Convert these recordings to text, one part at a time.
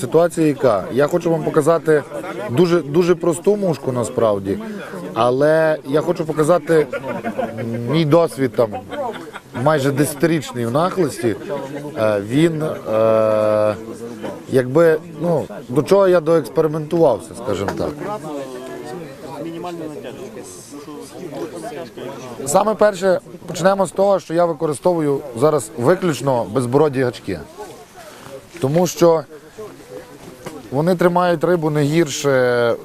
Ситуація яка? Я хочу вам показати дуже, дуже просту мушку насправді, але я хочу показати мій досвід там майже 10-річний в нахлисті. Е, Він е, якби ну до чого я доекспериментувався, скажімо так. Саме перше почнемо з того, що я використовую зараз виключно безбороді гачки. Тому що вони тримають рибу не гірше е,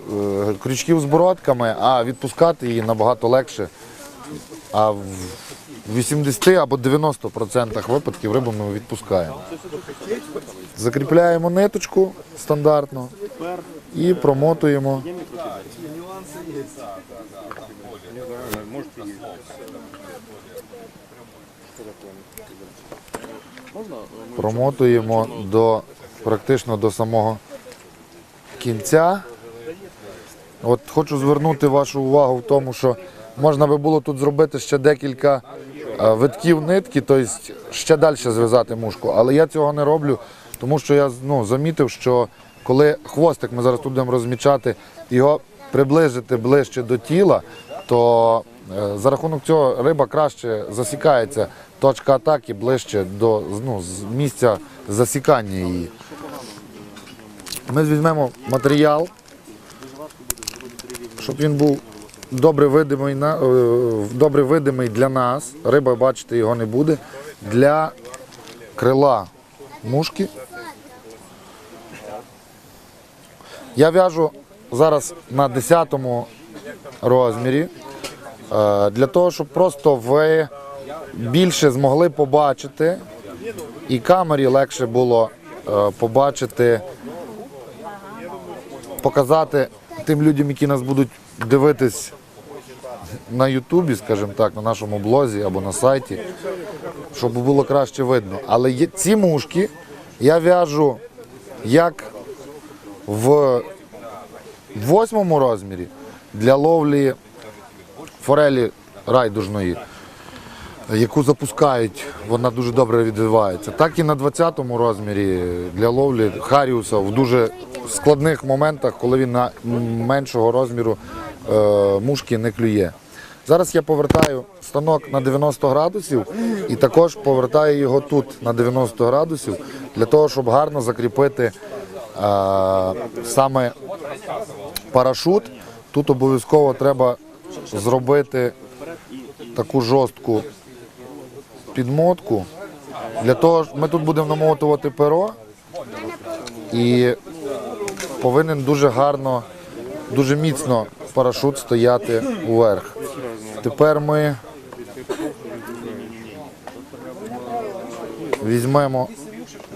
крючків з бородками, а відпускати її набагато легше. А в 80 або 90% випадків рибу ми відпускаємо. Закріпляємо ниточку стандартно і промотуємо. Промотуємо до практично до самого кінця. От хочу звернути вашу увагу в тому, що можна би було тут зробити ще декілька е, витків нитки, тобто ще далі зв'язати мушку. Але я цього не роблю, тому що я ну, замітив, що коли хвостик ми зараз тут будемо розмічати, його приблизити ближче до тіла, то е, за рахунок цього риба краще засікається, точка атаки ближче до ну, місця засікання її. Ми візьмемо матеріал, щоб він був добре видимий, на, е, добре видимий для нас. Риба, бачите, його не буде. Для крила мушки. Я в'яжу зараз на 10 розмірі, е, для того, щоб просто ви більше змогли побачити, і камері легше було е, побачити, показати тим людям, які нас будуть дивитись на Ютубі, скажімо так, на нашому блозі або на сайті, щоб було краще видно. Але є, ці мушки я в'яжу як в восьмому розмірі для ловлі форелі райдужної, яку запускають, вона дуже добре відбивається. Так і на 20-му розмірі для ловлі Харіуса в дуже складних моментах, коли він на меншого розміру е, мушки не клює. Зараз я повертаю станок на 90 градусів і також повертаю його тут на 90 градусів для того, щоб гарно закріпити е, саме парашут. Тут обов'язково треба зробити таку жорстку підмотку. Для того ми тут будемо намотувати перо і повинен дуже гарно, дуже міцно парашут стояти вверх. Тепер ми візьмемо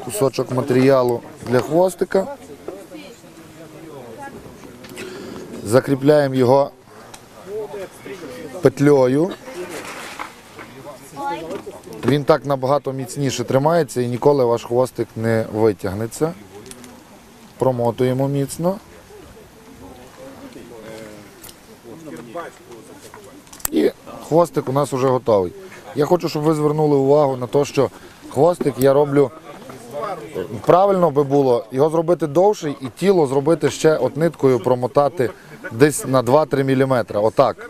кусочок матеріалу для хвостика. Закріпляємо його петлею. Він так набагато міцніше тримається і ніколи ваш хвостик не витягнеться. Промотуємо міцно. І хвостик у нас вже готовий. Я хочу, щоб ви звернули увагу на те, що хвостик я роблю правильно би було його зробити довший і тіло зробити ще от ниткою промотати десь на 2-3 мм. Отак.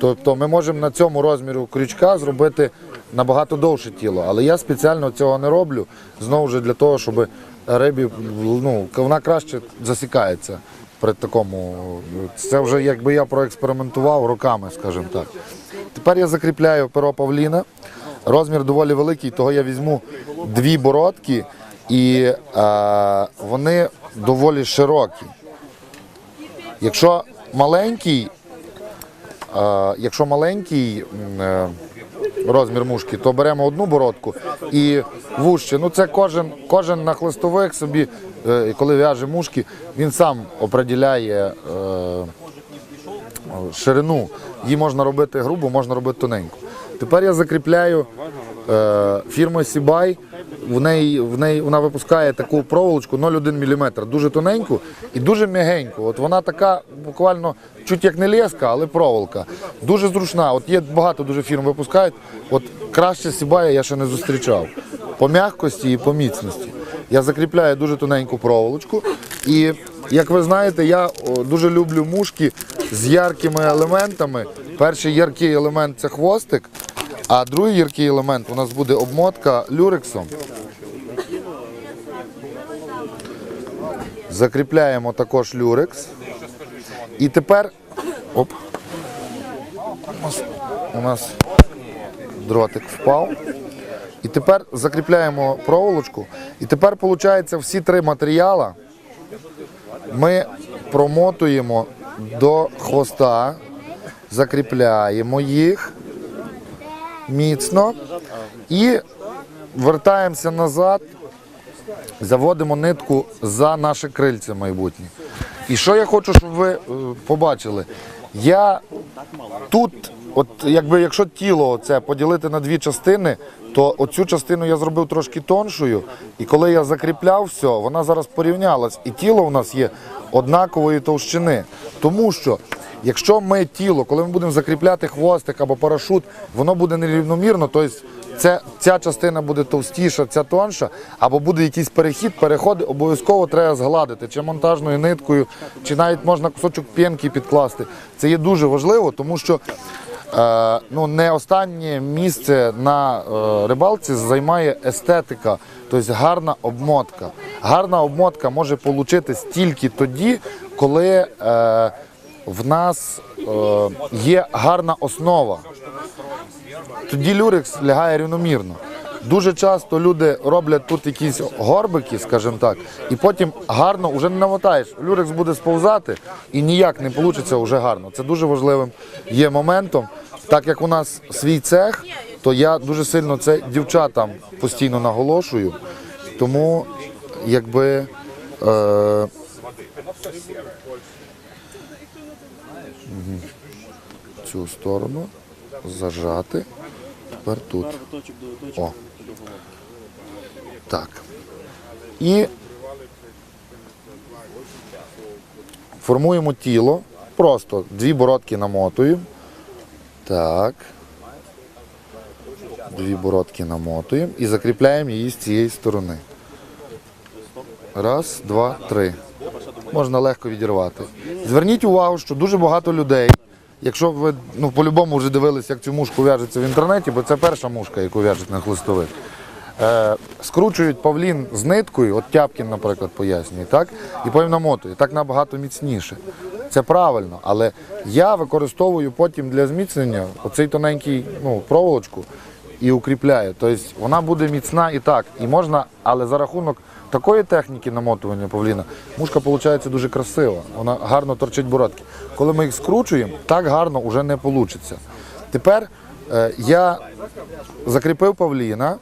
Тобто ми можемо на цьому розміру крючка зробити набагато довше тіло, але я спеціально цього не роблю. Знову ж для того, щоб рибі ну, вона краще засікається при такому. Це вже якби я проекспериментував роками, скажімо так. Тепер я закріпляю перо павліна. Розмір доволі великий, того я візьму дві бородки і е, вони доволі широкі. Якщо маленький, е, якщо маленький е, розмір мушки, то беремо одну бородку і вужче. Ну це кожен, кожен на хлистових собі, е, коли в'яже мушки, він сам определяє е, ширину. Її можна робити грубо, можна робити тоненьку. Тепер я закріпляю е, фірмою Сібай. В неї, в неї вона випускає таку проволочку 0,1 мм, дуже тоненьку і дуже м'ягеньку. От вона така буквально чуть як не леска, але проволока. Дуже зручна. От є багато дуже фірм випускають. От краще Сібая я ще не зустрічав. По м'якості і по міцності. я закріпляю дуже тоненьку проволочку. І як ви знаєте, я дуже люблю мушки з яркими елементами. Перший яркий елемент це хвостик, а другий яркий елемент у нас буде обмотка люрексом. Закріпляємо також люрекс. І тепер. Оп. У нас, у нас дротик впав. І тепер закріпляємо проволочку. І тепер, виходить, всі три матеріали ми промотуємо до хвоста, закріпляємо їх міцно і вертаємося назад, заводимо нитку за наше крильце майбутнє. І що я хочу, щоб ви е, побачили? Я тут, от якби якщо тіло це поділити на дві частини, то оцю частину я зробив трошки тоншою, і коли я закріпляв все, вона зараз порівнялась, і тіло у нас є однакової товщини. Тому що якщо ми тіло, коли ми будемо закріпляти хвостик або парашут, воно буде нерівномірно, тобто ця частина буде товстіша, ця тонша, або буде якийсь перехід, переходи обов'язково треба згладити, чи монтажною ниткою, чи навіть можна кусочок п'янки підкласти. Це є дуже важливо, тому що ну, не останнє місце на е, рибалці займає естетика, тобто гарна обмотка. Гарна обмотка може получитись тільки тоді, коли е, в нас е, є гарна основа тоді люрекс лягає рівномірно. Дуже часто люди роблять тут якісь горбики, скажімо так, і потім гарно вже не намотаєш. Люрекс буде сповзати і ніяк не вийде вже гарно. Це дуже важливим є моментом. Так як у нас свій цех, то я дуже сильно це дівчатам постійно наголошую. Тому якби. Е, цю сторону зажати. Тепер тут. О. Так. І формуємо тіло. Просто дві бородки намотуємо. Так. Дві бородки намотуємо і закріпляємо її з цієї сторони. Раз, два, три. Можна легко відірвати. Зверніть увагу, що дуже багато людей. Якщо ви ну, по-любому вже дивилися, як цю мушку в'яжеться в інтернеті, бо це перша мушка, яку в'яжуть на хлистовик. Е, скручують павлін з ниткою, от Тяпкін, наприклад, пояснює, так? І потім намотує. Так набагато міцніше. Це правильно, але я використовую потім для зміцнення оцей тоненький ну, проволочку і укріпляю. Тобто вона буде міцна і так. І можна, але за рахунок такої техніки намотування павліна, мушка виходить дуже красива. Вона гарно торчить бородки. Коли ми їх скручуємо, так гарно вже не вийде. Тепер е, я закріпив павліна.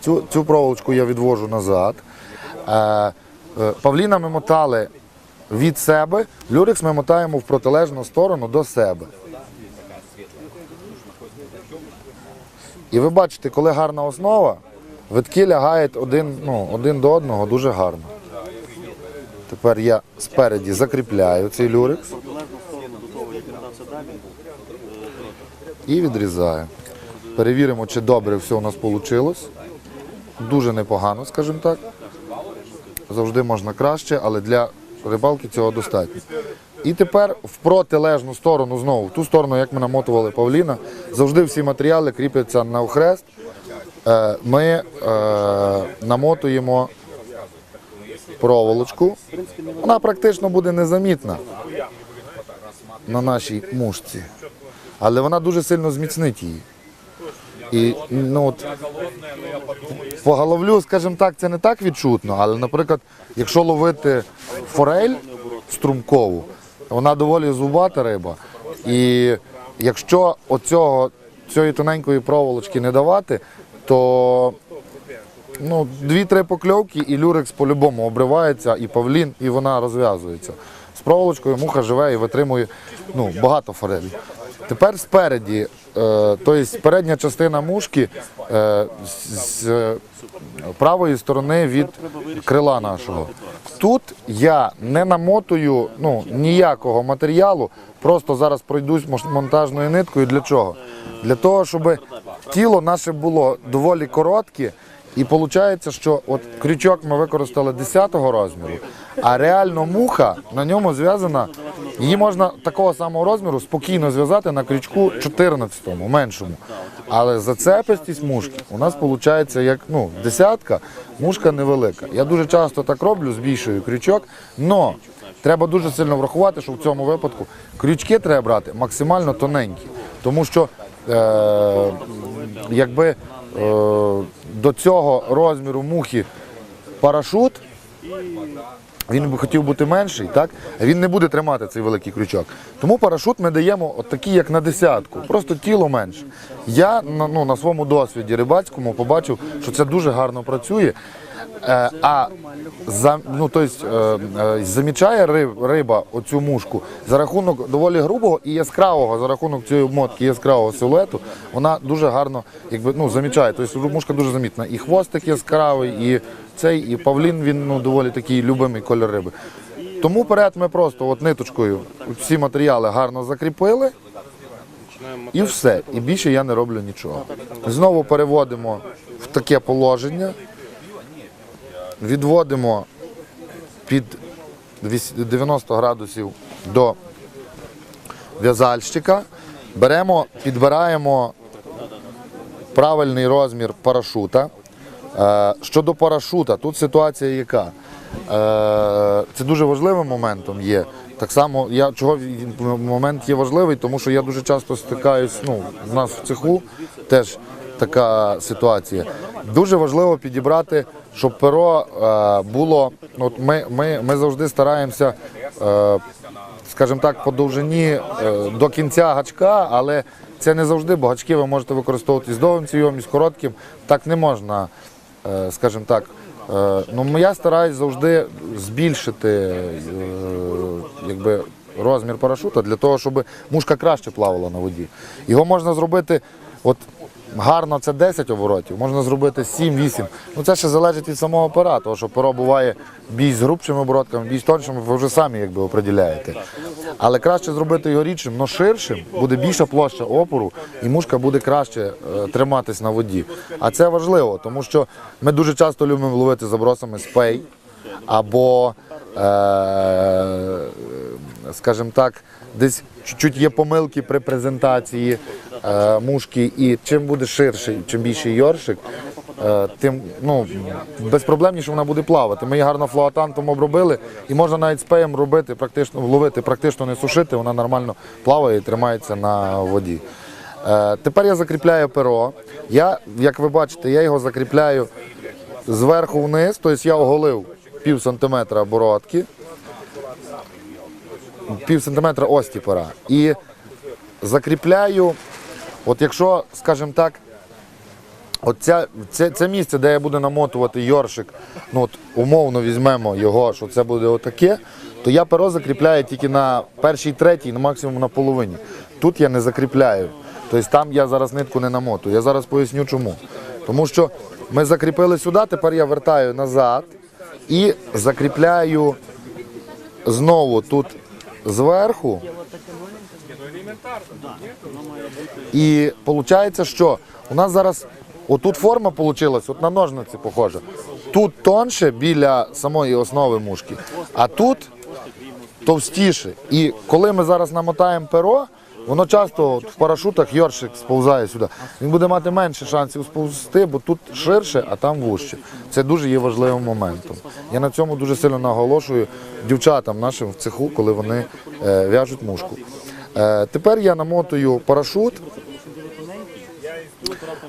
Цю, цю проволочку я відвожу назад. Е, е, павліна ми мотали від себе, люрекс ми мотаємо в протилежну сторону до себе. І ви бачите, коли гарна основа, витки лягають один, ну, один до одного дуже гарно. Тепер я спереді закріпляю цей люрекс і відрізаю. Перевіримо, чи добре все у нас вийшло. Дуже непогано, скажімо так. Завжди можна краще, але для рибалки цього достатньо. І тепер в протилежну сторону знову, в ту сторону, як ми намотували павліна, завжди всі матеріали кріпляться на охрест. Е, Ми е, намотуємо проволочку. Вона практично буде незамітна на нашій мушці, але вона дуже сильно зміцнить її. І ну, от, по головлю, скажімо так, це не так відчутно, але, наприклад, якщо ловити форель струмкову, вона доволі зубата риба. І якщо оцього, цієї тоненької проволочки не давати, то ну, дві-три покльовки і люрекс по-любому обривається, і павлін, і вона розв'язується. З проволочкою муха живе і витримує ну, багато форелей. Тепер спереді, е, тобто передня частина мушки е, з, правої сторони від крила нашого. Тут я не намотую ну, ніякого матеріалу, просто зараз пройдусь монтажною ниткою. Для чого? Для того, щоб тіло наше було доволі коротке І виходить, що от крючок ми використали 10-го розміру, а реально муха на ньому зв'язана. Її можна такого самого розміру спокійно зв'язати на крючку 14-му, меншому. Але зацепистість мушки у нас виходить як ну, десятка, мушка невелика. Я дуже часто так роблю, збільшую крючок, але треба дуже сильно врахувати, що в цьому випадку крючки треба брати максимально тоненькі. Тому що якби е, до цього розміру мухи парашут, він би хотів бути менший, так? Він не буде тримати цей великий крючок. Тому парашут ми даємо такий, як на десятку, просто тіло менше. Я ну, на своєму досвіді рибацькому побачив, що це дуже гарно працює. Е, а за, ну, то есть, е, е, замічає риб, риба оцю мушку за рахунок доволі грубого і яскравого, за рахунок цієї обмотки яскравого силуету, вона дуже гарно якби, ну, замічає. Тобто мушка дуже замітна. І хвостик яскравий, і цей, і павлін він ну, доволі такий любимий кольор риби. Тому перед ми просто от ниточкою всі матеріали гарно закріпили. І все. І більше я не роблю нічого. Знову переводимо в таке положення, відводимо під 90 градусів до в'язальщика, беремо, підбираємо правильний розмір парашута. Е, Щодо парашута, тут ситуація яка? Е, Це дуже важливим моментом є. Так само, я чого момент є важливий, тому що я дуже часто стикаюсь, ну, в нас в цеху теж така ситуація. Дуже важливо підібрати, щоб перо е, було. От ми, ми, ми завжди стараємося, е, скажімо так, по довжині е, до кінця гачка, але це не завжди, бо гачки ви можете використовувати з довгим цівом, і з коротким. Так не можна, скажімо так. Ну, я стараюсь завжди збільшити якби, розмір парашута для того, щоб мушка краще плавала на воді. Його можна зробити, от гарно це 10 оборотів, можна зробити 7-8. Ну це ще залежить від самого пера, тому що перо буває більш з грубшими оборотками, більш тоншими, ви вже самі якби определяєте. Але краще зробити його рідшим, але ширшим, буде більша площа опору, і мушка буде краще е, триматись на воді. А це важливо, тому що ми дуже часто любимо ловити забросами спей або, е, скажімо так, десь чуть-чуть є помилки при презентації е, мушки, і чим буде ширший, чим більший йоршик, е, тим ну, безпроблемніше вона буде плавати. Ми її гарно флоатантом обробили, і можна навіть спеєм робити, практично ловити, практично не сушити, вона нормально плаває і тримається на воді. Е, Тепер я закріпляю перо. Я, як ви бачите, я його закріпляю зверху вниз, тобто я оголив пів сантиметра оборотки, пів сантиметра ості пера. І закріпляю, от якщо, скажімо так, от ця, це, це місце, де я буду намотувати йоршик, ну от умовно візьмемо його, що це буде отаке, то я перо закріпляю тільки на першій, третій, на максимум на половині. Тут я не закріпляю. Тобто там я зараз нитку не намотую. Я зараз поясню чому. Тому що ми закріпили сюди, тепер я вертаю назад і закріпляю знову тут зверху. І виходить, що у нас зараз отут форма вийшла, от на ножниці похожа. Тут тонше біля самої основи мушки, а тут товстіше. І коли ми зараз намотаємо перо, воно часто в парашутах йоршик сповзає сюди. Він буде мати менше шансів сповзти, бо тут ширше, а там вужче. Це дуже є важливим моментом. Я на цьому дуже сильно наголошую дівчатам нашим в цеху, коли вони е, в'яжуть мушку. Е, тепер я намотую парашут.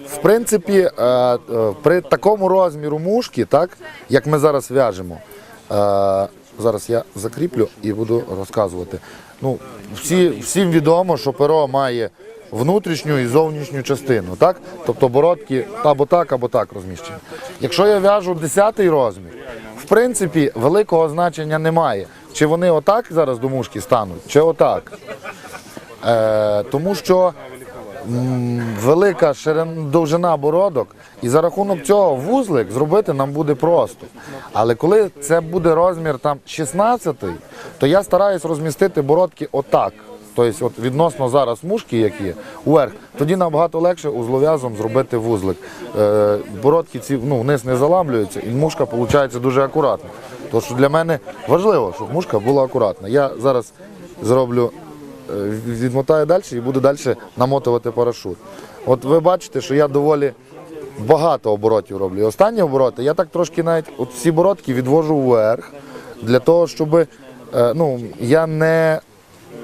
В принципі, е, е, при такому розміру мушки, так, як ми зараз в'яжемо, е, зараз я закріплю і буду розказувати. Ну, всі, всім відомо, що перо має внутрішню і зовнішню частину, так? Тобто бородки або так, або так розміщені. Якщо я в'яжу 10 розмір, в принципі, великого значення немає. Чи вони отак зараз до мушки стануть, чи отак. Е, тому що велика ширин, довжина бородок, і за рахунок цього вузлик зробити нам буде просто. Але коли це буде розмір там 16, то я стараюсь розмістити бородки отак. тобто от відносно зараз мушки, які є, уверх, тоді набагато легше узлов'язом зробити вузлик. Е, бородки ці ну, вниз не заламлюються, і мушка виходить дуже акуратно. Тому що для мене важливо, щоб мушка була акуратна. Я зараз зроблю, е, відмотаю далі і буду далі намотувати парашут. От ви бачите, що я доволі багато оборотів роблю. Останні обороти я так трошки навіть от всі бородки відвожу вверх для того, щоб е, ну, я не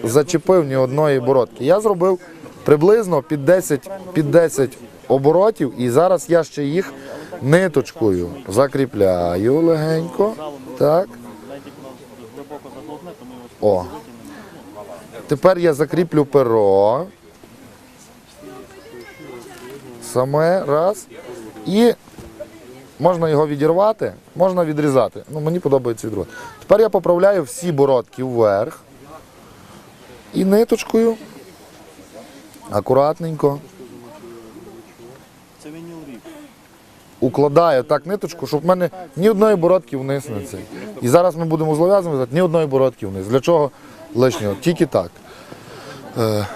зачепив ні одної бородки. Я зробив приблизно під 10, під 10 оборотів, і зараз я ще їх ниточкою закріпляю легенько. Так. О. Тепер я закріплю перо. Саме раз. І можна його відірвати, можна відрізати. Ну, мені подобається відрізати. Тепер я поправляю всі бородки вверх. І ниточкою. Акуратненько. Укладаю так ниточку, щоб в мене ні одної бородки вниз не цей. І зараз ми будемо злов'язувати ні одної бородки вниз. Для чого лишнього? Тільки так. Е,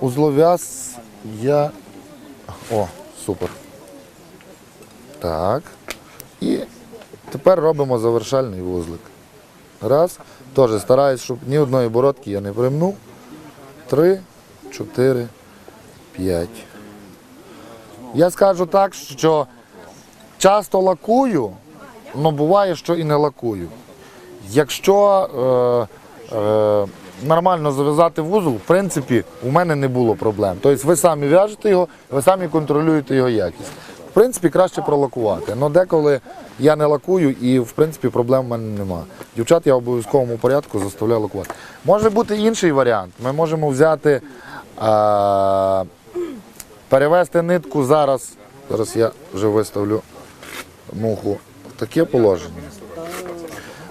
узлов'яз я. О, супер. Так. І тепер робимо завершальний вузлик. Раз. Теж стараюсь, щоб ні одної бородки я не примнув. Три, чотири, п'ять. Я скажу так, що часто лакую, але буває, що і не лакую. Якщо е, е, нормально зав'язати вузол, в принципі, у мене не було проблем. Тобто ви самі в'яжете його, ви самі контролюєте його якість. В принципі, краще пролакувати. Але деколи я не лакую і в принципі проблем в мене немає. Дівчат я в обов'язковому порядку заставляю лакувати. Може бути інший варіант. Ми можемо взяти. Е, Перевести нитку зараз. Зараз я вже виставлю муху в таке положення.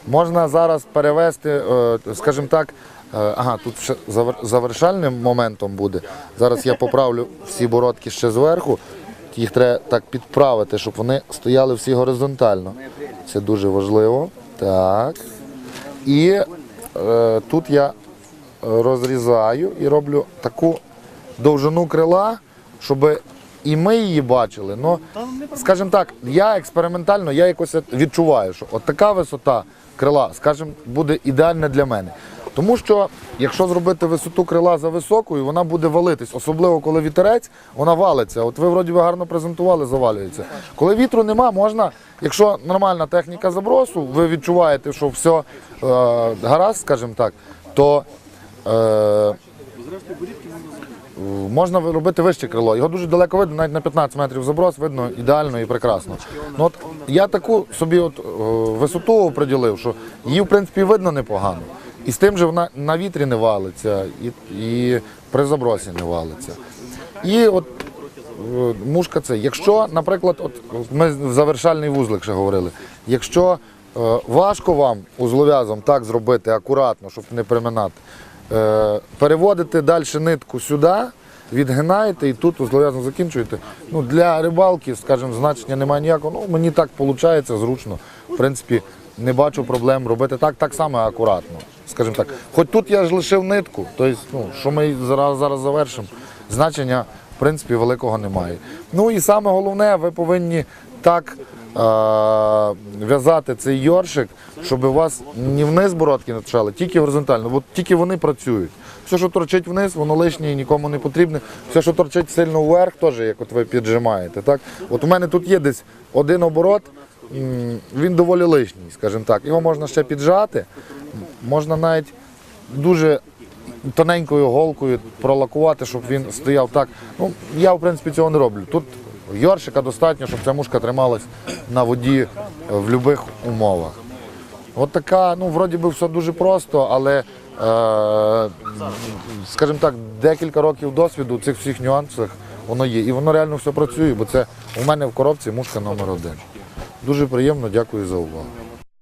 Можна зараз перевести, е, скажімо так, е, ага, тут ще завер- завершальним моментом буде. Зараз я поправлю всі бородки ще зверху. Їх треба так підправити, щоб вони стояли всі горизонтально. Це дуже важливо. Так. І е, тут я розрізаю і роблю таку довжину крила, щоб і ми її бачили. Ну, скажімо так, я експериментально я якось відчуваю, що от така висота крила, скажімо, буде ідеальна для мене. Тому що якщо зробити висоту крила за високою, вона буде валитись, особливо коли вітерець, вона валиться. От ви вроді би гарно презентували, завалюється. Коли вітру нема, можна, якщо нормальна техніка забросу, ви відчуваєте, що все е, гаразд, скажімо так, то е, Можна робити вище крило. Його дуже далеко видно, навіть на 15 метрів заброс видно ідеально і прекрасно. Ну, от, я таку собі от, е, висоту оприділив, що її в принципі видно непогано. І з тим же вона на вітрі не валиться, і, і при забросі не валиться. І от е, мушка це. Якщо, наприклад, от ми в завершальний вузлик ще говорили, якщо е, важко вам узлов'язом так зробити акуратно, щоб не приминати, е, переводите далі нитку сюди, відгинаєте і тут узлов'язом закінчуєте. Ну, для рибалки, скажімо, значення немає ніякого. Ну, мені так виходить, зручно. В принципі, не бачу проблем робити так, так само акуратно. Скажімо так. Хоч тут я ж лишив нитку, тобто, ну, що ми зараз, зараз завершимо, значення в принципі великого немає. Ну і саме головне, ви повинні так е, в'язати цей йоршик, щоб у вас не вниз бородки не торчали, тільки горизонтально, бо тільки вони працюють. Все, що торчить вниз, воно лишнє і нікому не потрібне. Все, що торчить сильно вверх, теж як от ви піджимаєте. Так? От у мене тут є десь один оборот, він доволі лишній, скажімо так. Його можна ще піджати, можна навіть дуже тоненькою голкою пролакувати, щоб він стояв так. Ну, я, в принципі, цього не роблю. Тут йоршика достатньо, щоб ця мушка трималась на воді в будь-яких умовах. От така, ну, вроді би, все дуже просто, але, е, скажімо так, декілька років досвіду в цих всіх нюансах воно є. І воно реально все працює, бо це у мене в коробці мушка номер один. Дуже приємно, дякую за увагу.